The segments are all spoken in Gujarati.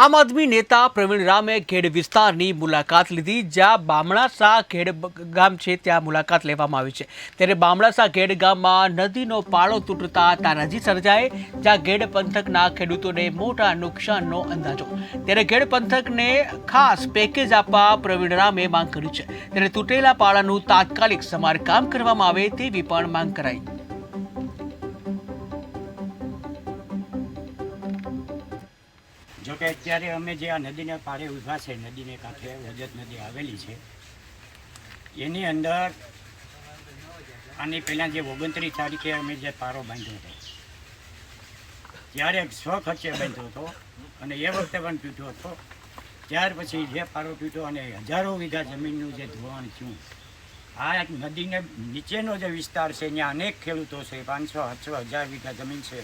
આમ આદમી નેતા પ્રવીણ રામે ખેડ વિસ્તારની મુલાકાત લીધી, જ્યાં બામણાસા ખેડ ગામ છે ત્યાં મુલાકાત લેવામાં આવી છે. ત્યારે બામણાસા ખેડ ગામમાં નદીનો પાળો તૂટતા તારાજી સર્જાય, જ્યાં ઘેડ પંથકના ખેડૂતોને મોટા નુકસાનનો અંદાજો. ત્યારે ઘેડ પંથકને ખાસ પેકેજ આપવા પ્રવીણ રામે માંગ કરી છે. ત્યારે તૂટેલા પાળાનું તાત્કાલિક સમારકામ કરવામાં આવે તેવી પણ માંગ કરાઈ. જો કે અત્યારે અમે જે આ નદીને પાળે ઊભા છે, નદીને કાંઠે, રજત નદી આવેલી છે, એની અંદર આની પહેલાં જે ઓગણત્રીસ તારીખે અમે જે પારો બાંધ્યો હતો, ત્યારે સ્વખર્ચે બાંધ્યો હતો અને એ વખતે પણ તૂટ્યો હતો. ત્યાર પછી જે પારો પીધો અને હજારો વીઘા જમીનનું જે ધોવાણ થયું, આ નદીને નીચેનો જે વિસ્તાર છે, ત્યાં અનેક ખેડૂતો છે, પાંચસો, સાતસો, હજાર વીઘા જમીન છે.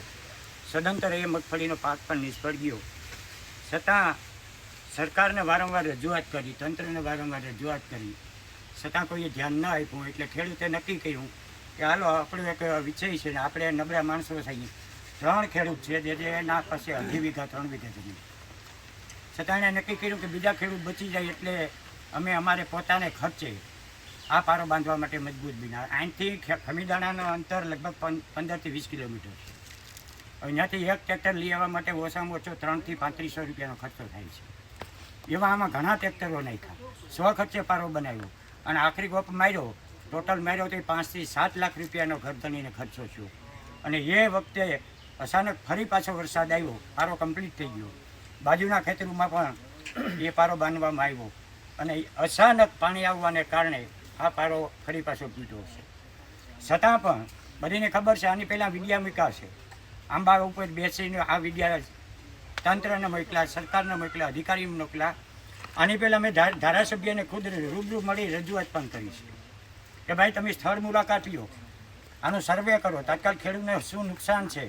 સદંતર એ મગફળીનો પાક પણ નિષ્ફળ ગયો. છતાં સરકારને વારંવાર રજૂઆત કરી, તંત્રને વારંવાર રજૂઆત કરી. છતાં કોઈએ ધ્યાન ન આપ્યું એટલે ખેડૂતે નક્કી કર્યું કે હાલો, આપણો એક વિષય છે ને, આપણે નબળા માણસો થઈએ ત્રણ ખેડૂત છે, જે એના પાસે અઢી વીઘા, ત્રણ વીઘા જમીન. છતાં એણે નક્કી કર્યું કે બીજા ખેડૂત બચી જાય એટલે અમે અમારે પોતાને ખર્ચે આ પારો બાંધવા માટે મજબૂત બિના અહીંથી ખમીદાણાનું અંતર લગભગ પંદરથી વીસ કિલોમીટર છે. અહીંયાથી એક ટ્રેક્ટર લઈ આવવા માટે ઓછામાં ઓછો ત્રણથી પાંત્રીસો રૂપિયાનો ખર્ચો થાય છે. એવા આમાં ઘણા ટ્રેક્ટરો નાખ્યા. સ્વ ખર્ચે પારો બનાવ્યો અને આખરી ગોપ માર્યો. ટોટલ માર્યો તો પાંચથી સાત લાખ રૂપિયાનો ઘરધણીને ખર્ચો થયો. અને એ વખતે અચાનક ફરી પાછો વરસાદ આવ્યો. પારો કમ્પ્લીટ થઈ ગયો. બાજુના ખેતરોમાં પણ એ પારો બાંધવામાં આવ્યો. અને અચાનક પાણી આવવાને કારણે આ પારો ફરી પાછો તૂટ્યો છે. છતાં પણ બધીને ખબર છે, આની પહેલાં વિડિયા મૂક્યા છે. આંબા ઉપર બેસીને આ વિદ્યા તંત્રને મોકલા સરકારને મોકલા અધિકારીને મોકલા આની પહેલાં અમે ધારાસભ્યને ખુદ રૂબરૂ મળી રજૂઆત પણ કરી છે. કે ભાઈ, તમે સ્થળ મુલાકાત લો. આનો સર્વે કરો. તાત્કાલ ખેડૂતને શું નુકસાન છે?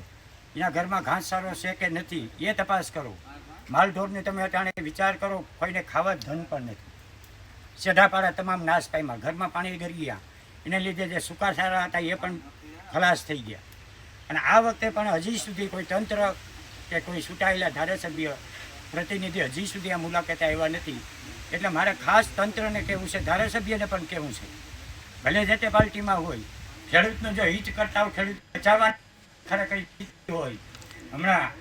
એના ઘરમાં ઘાસ સારો છે કે નથી? એ તપાસ કરો. માલઢોરને તમે અટાણે વિચાર કરો. કોઈને ખાવા ધન પણ નથી. સેઢાપાડા તમામ નાશ પામ્યા. ઘરમાં પાણી ગરી ગયા. એને લીધે જે સુકા સારા હતા એ પણ ખલાસ થઈ ગયા. અને આ વખતે પણ હજી સુધી કોઈ તંત્ર કે કોઈ છૂટાયેલા ધારાસભ્ય, પ્રતિનિધિ હજી સુધી આ મુલાકાતે આવ્યા નથી. એટલે મારે ખાસ તંત્રને કહેવું છે, ધારાસભ્યને પણ કહેવું છે. ભલે જે તે પાર્ટીમાં હોય, ખેડૂતનું જો હિત કરતા ખેડૂત બચાવવા ખરેખર હોય, હમણાં